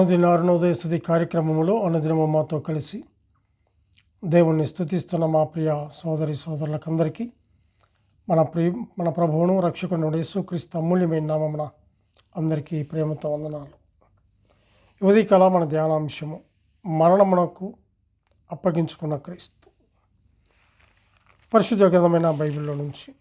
అనుదిన అరుణోదయ స్థుతి కార్యక్రమంలో అనుదినము మాతో కలిసి దేవుణ్ణి స్థుతిస్తున్న మా ప్రియ సోదరి సోదరులకందరికీ మన ప్రి మన ప్రభువును రక్షకుడు యేసుక్రీస్తు అమూల్యమైన నామమున అందరికీ ప్రేమతో వందనాలు. యువతి కళ మన ధ్యానాంశము మరణమునకు అప్పగించుకున్న క్రీస్తు. పరిశుద్ధ గ్రంథమైన బైబిల్లో నుంచి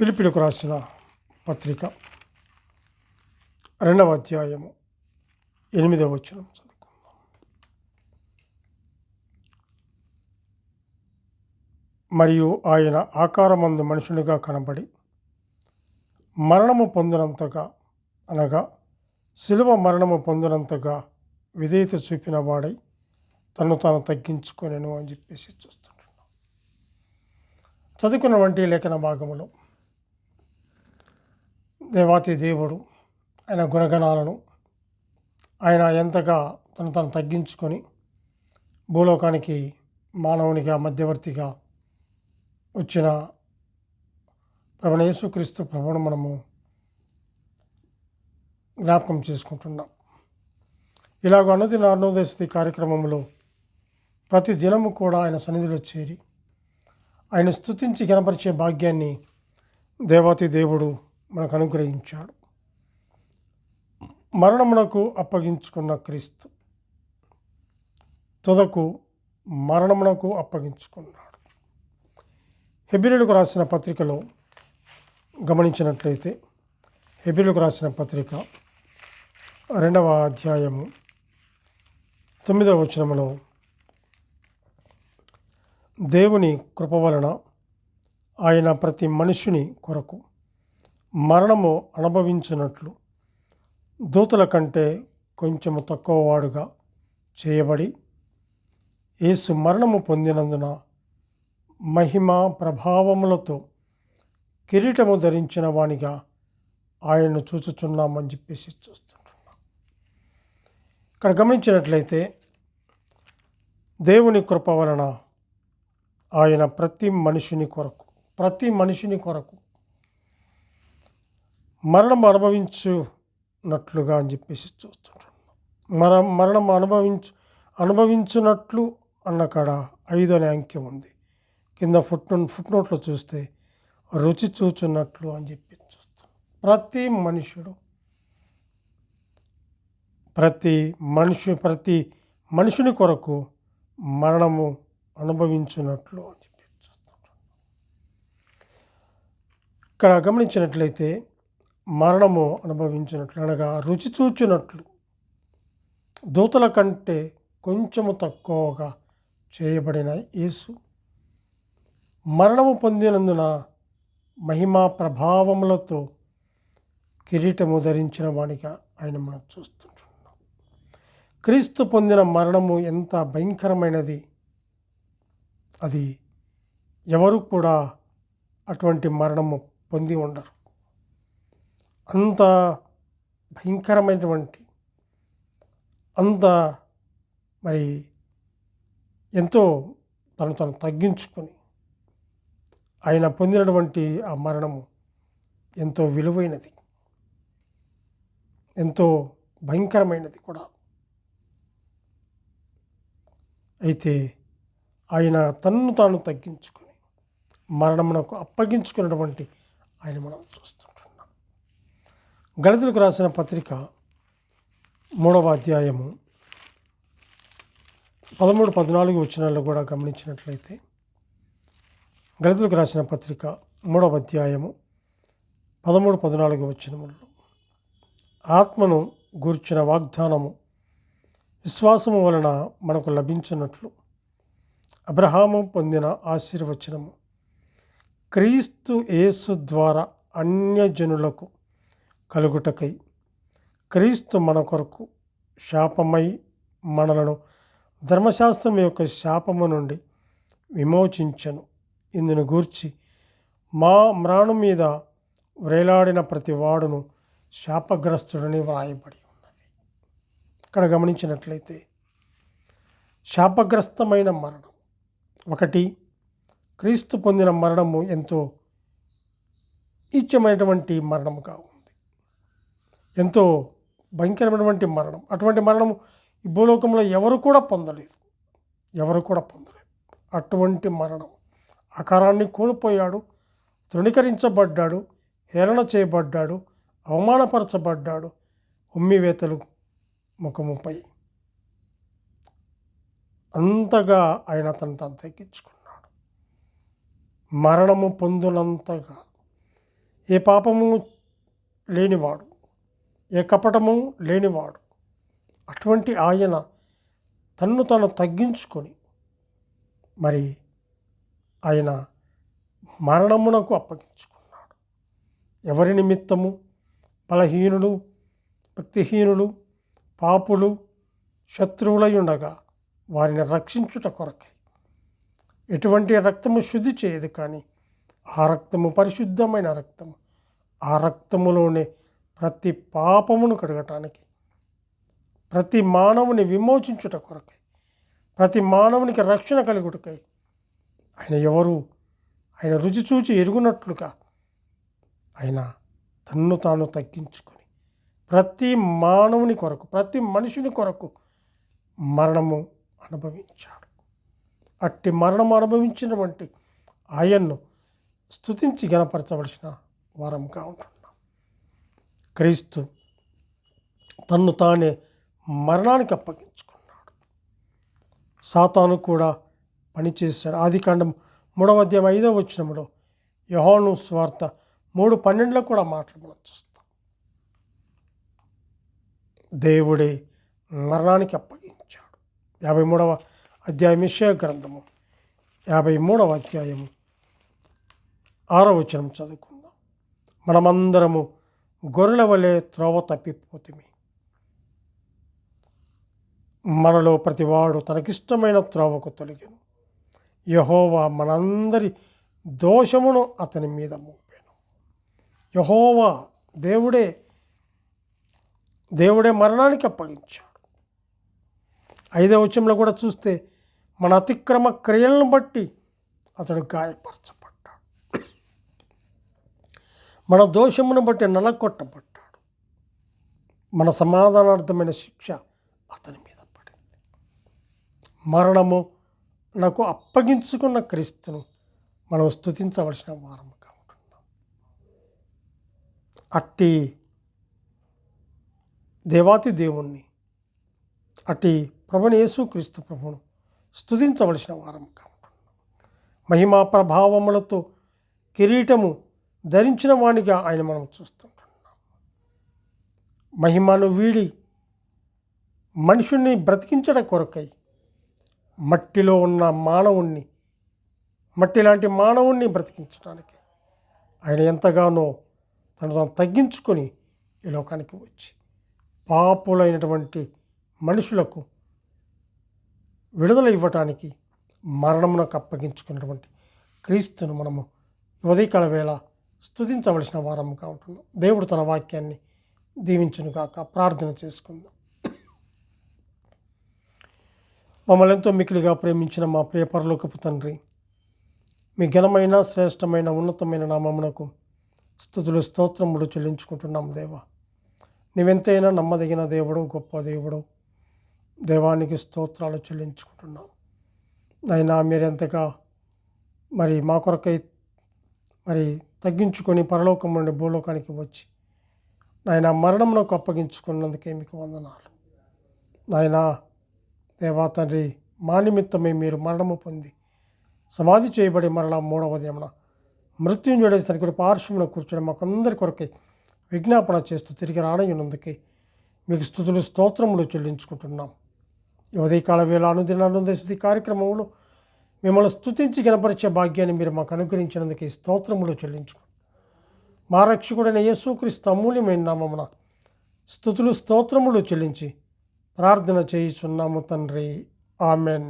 పిలిపిలకు రాసిన పత్రిక రెండవ అధ్యాయము ఎనిమిదవ వచనం చదువుకుందాం. మరియు ఆయన ఆకారమందు మనుషునిగా కనబడి మరణము పొందినంతగా అనగా శిలువ మరణము పొందినంతగా విధేయత చూపిన వాడై తను తాను తగ్గించుకొనేను అని చెప్పేసి చూస్తుంటున్నాం చదువుకున్న వంటి లేఖన భాగములో దేవాతి దేవుడు ఆయన గుణగణాలను ఆయన ఎంతగా తను తను తగ్గించుకొని భూలోకానికి మానవునిగా మధ్యవర్తిగా వచ్చిన ప్రభుణ యేసుక్రీస్తు ప్రభువును మనము జ్ఞాపకం చేసుకుంటున్నాం. ఇలాగ అనుదిన అరుణోదయస్థితి కార్యక్రమంలో ప్రతి దినము కూడా ఆయన సన్నిధిలో చేరి ఆయన స్థుతించి గణపరిచే భాగ్యాన్ని దేవాతి దేవుడు మనకు అనుగ్రహించాడు. మరణమునకు అప్పగించుకున్న క్రీస్తు తుదకు మరణమునకు అప్పగించుకున్నాడు. హెబిరులకు రాసిన పత్రికలో గమనించినట్లయితే హెబిరులకు రాసిన పత్రిక రెండవ అధ్యాయము తొమ్మిదవ వచనములో దేవుని కృప వలన ఆయన ప్రతి మనుషుని కొరకు మరణము అనుభవించినట్లు దూతల కంటే కొంచెము తక్కువ వాడుగా చేయబడి యేసు మరణము పొందినందున మహిమ ప్రభావములతో కిరీటము ధరించిన వానిగా ఆయన్ను చూచుచున్నామని చెప్పేసి చూస్తుంటున్నాం. ఇక్కడ గమనించినట్లయితే దేవుని కృప వలన ఆయన ప్రతి మనిషిని కొరకు ప్రతి మనిషిని కొరకు మరణం అనుభవించు నట్లుగా అని చెప్పేసి చూస్తుంటున్నాం మర మరణం అనుభవించు అనుభవించున్నట్లు అన్న కాడ ఐదు అనే అంకెం ఉంది. కింద ఫుట్ ఫుట్ నోట్లో చూస్తే రుచి చూచున్నట్లు అని చెప్పి చూస్తాం ప్రతి మనుషుడు ప్రతి మనిషి ప్రతి మనుషుని కొరకు మరణము అనుభవించున్నట్లు అని చెప్పి చూస్తాం ఇక్కడ గమనించినట్లయితే మరణము అనుభవించినట్లు అనగా రుచి చూచినట్లు దూతల కంటే కొంచెము తక్కువగా చేయబడిన యేసు. మరణము పొందినందున మహిమా ప్రభావములతో కిరీటము ధరించిన వాడిగా ఆయన మనం చూస్తుంటున్నాం. క్రీస్తు పొందిన మరణము ఎంత భయంకరమైనది! అది ఎవరు కూడా అటువంటి మరణము పొంది ఉండరు. అంత భయంకరమైనటువంటి అంత మరి ఎంతో తను తను తగ్గించుకొని ఆయన పొందినటువంటి ఆ మరణము ఎంతో విలువైనది. ఎంతో భయంకరమైనది కూడా. అయితే ఆయన తన్ను తాను తగ్గించుకొని మరణమునకు అప్పగించుకున్నటువంటి ఆయన మనం చూస్తున్నాం. గళితులకు రాసిన పత్రిక మూడవ అధ్యాయము పదమూడు పద్నాలుగు వచ్చినాల్లో కూడా గమనించినట్లయితే గళితులకు రాసిన పత్రిక మూడవ అధ్యాయము పదమూడు పద్నాలుగు వచ్చినములు ఆత్మను గూర్చిన వాగ్దానము విశ్వాసము వలన మనకు లభించినట్లు అబ్రహాము పొందిన ఆశీర్వచనము క్రీస్తు యేసు ద్వారా అన్యజనులకు కలుగుటకై క్రీస్తు మన కొరకు శాపమై మనలను ధర్మశాస్త్రం యొక్క శాపము నుండి విమోచించను. ఇందును గూర్చి మా మ్రాణు మీద వ్రేలాడిన ప్రతి వాడును శాపగ్రస్తుడని వ్రాయబడి ఉన్నది. ఇక్కడ గమనించినట్లయితే శాపగ్రస్తమైన మరణం. ఒకటి క్రీస్తు పొందిన మరణము ఎంతో ఇచ్చమైనటువంటి మరణముగా ఉంది. ఎంతో భయంకరమైనటువంటి మరణం. అటువంటి మరణం ఈ భూలోకంలో ఎవరు కూడా పొందలేదు. ఎవరు కూడా పొందలేదు. అటువంటి మరణం. ఆకారాన్ని కోల్పోయాడు తృణీకరించబడ్డాడు హేళన చేయబడ్డాడు అవమానపరచబడ్డాడు. ఉమ్మివేతలు ముఖముపై అంతగా ఆయన తను తాను తగ్గించుకున్నాడు మరణము పొందునంతగా ఏ పాపము లేనివాడు. ఏ కపటము లేనివాడు. అటువంటి ఆయన తన్ను తాను తగ్గించుకొని మరి ఆయన మరణమునకు అప్పగించుకున్నాడు. ఎవరి నిమిత్తము? బలహీనులు భక్తిహీనులు పాపులు శత్రువులై ఉండగా వారిని రక్షించుట కొరకై. ఎటువంటి రక్తము శుద్ధి చేయదు కానీ ఆ రక్తము పరిశుద్ధమైన రక్తము. ఆ రక్తములోనే ప్రతి పాపమును కడగటానికి ప్రతి మానవుని విమోచించుట కొరకై ప్రతి మానవునికి రక్షణ కలుగుటకై ఆయన ఎవరు? ఆయన రుచి చూచి ఎరుగునట్లుగా ఆయన తన్ను తాను తగ్గించుకొని ప్రతి మానవుని కొరకు ప్రతి మనిషిని కొరకు మరణము అనుభవించాడు. అట్టి మరణం అనుభవించినటువంటి ఆయన్ను స్తుతించి గణపరచవలసిన వారంగా ఉంటుంది క్రీస్తు తన్ను తానే మరణానికి అప్పగించుకున్నాడు. సాతాను కూడా పనిచేశాడు. ఆది కాండం మూడవ అధ్యాయం ఐదవ వచ్చినములో యహోను స్వార్థ మూడు పన్నెండులో కూడా మాటలు మనం చూస్తాం. దేవుడే మరణానికి అప్పగించాడు. యాభై మూడవ అధ్యాయం విషయ గ్రంథము యాభై మూడవ అధ్యాయము ఆరో వచనం చదువుకుందాం. మనమందరము గొర్రెల వలె త్రోవ తప్పిపోతిమి. మనలో ప్రతివాడు తనకిష్టమైన త్రోవకు తొలగను. యహోవా మనందరి దోషమును అతని మీద మోపాను. యహోవా దేవుడే దేవుడే మరణానికి అప్పగించాడు. ఐదవ వచనంలో కూడా చూస్తే మన అతిక్రమ క్రియలను బట్టి అతడు గాయపరచబడ్డాడు. మన దోషమును బట్టి నలకొట్టబడ్డాడు మన సమాధానార్థమైన శిక్ష అతని మీద పడింది. మరణము నాకు అప్పగించుకున్న క్రీస్తును మనం స్తుతించవలసిన వారముగా ఉంటున్నాం. అట్టి దేవాతి దేవుణ్ణి అట్టి ప్రభుని యేసు క్రీస్తు ప్రభును స్తుతించవలసిన వారముగా ఉంటున్నాం. మహిమా ప్రభావములతో కిరీటము ధరించిన వానిగా ఆయన మనం చూస్తుంటున్నాం. మహిమను వీడి మనుషుణ్ణి బ్రతికించడం కొరకై మట్టిలో ఉన్న మానవుణ్ణి మట్టి లాంటి మానవుణ్ణి బ్రతికించడానికి ఆయన ఎంతగానో తను తాను తగ్గించుకొని ఈ లోకానికి వచ్చి పాపులైనటువంటి మనుషులకు విడుదల ఇవ్వటానికి మరణమునకు అప్పగించుకున్నటువంటి క్రీస్తును మనము ఉదయకాల వేళ స్థుతించవలసిన వారముగా ఉంటున్నాం. దేవుడు తన వాక్యాన్ని దీవించునుగాక ప్రార్థన చేసుకుందాం. మమ్మల్ని ఎంతో మికిలిగా ప్రేమించిన మా ప్రియ పరలోకపు తండ్రి మీ ఘనమైన శ్రేష్టమైన ఉన్నతమైన నామమునకు స్థుతులు స్తోత్రములు చెల్లించుకుంటున్నాం దేవా. నీవెంతైనా నమ్మదగిన దేవుడు గొప్ప దేవుడు దేవానికి స్తోత్రాలు చెల్లించుకుంటున్నాం. అయినా మీరెంతగా మరి మా కొరకై మరి తగ్గించుకొని పరలోకం నుండి భూలోకానికి వచ్చి నాయన మరణమునకు అప్పగించుకున్నందుకే మీకు వందనాలు. నాయనా దేవా తండ్రి మా నిమిత్తమే మీరు మరణము పొంది సమాధి చేయబడి మరలా మూడవ దినమున మృత్యుంజుడే సరికడి పార్శ్వంలో కూర్చొని మాకందరి కొరకై విజ్ఞాపన చేస్తూ తిరిగి రానయ్యున్నందుకే మీకు స్థుతులు స్తోత్రములు చెల్లించుకుంటున్నాం. ఉదయకాల వేళ అనుదిన కార్యక్రమంలో మిమ్మల్ని స్తుతించి గణపరిచే భాగ్యాన్ని మీరు మాకు అనుగ్రహించినందుకు ఈ స్తోత్రములు చెల్లించుకోండి మా రక్షకుడైన యేసుక్రీస్తు అమూల్యమైన నామమున స్థుతులు స్తోత్రములు చెల్లించి ప్రార్థన చేయుచున్నాము తండ్రి. ఆమెన్.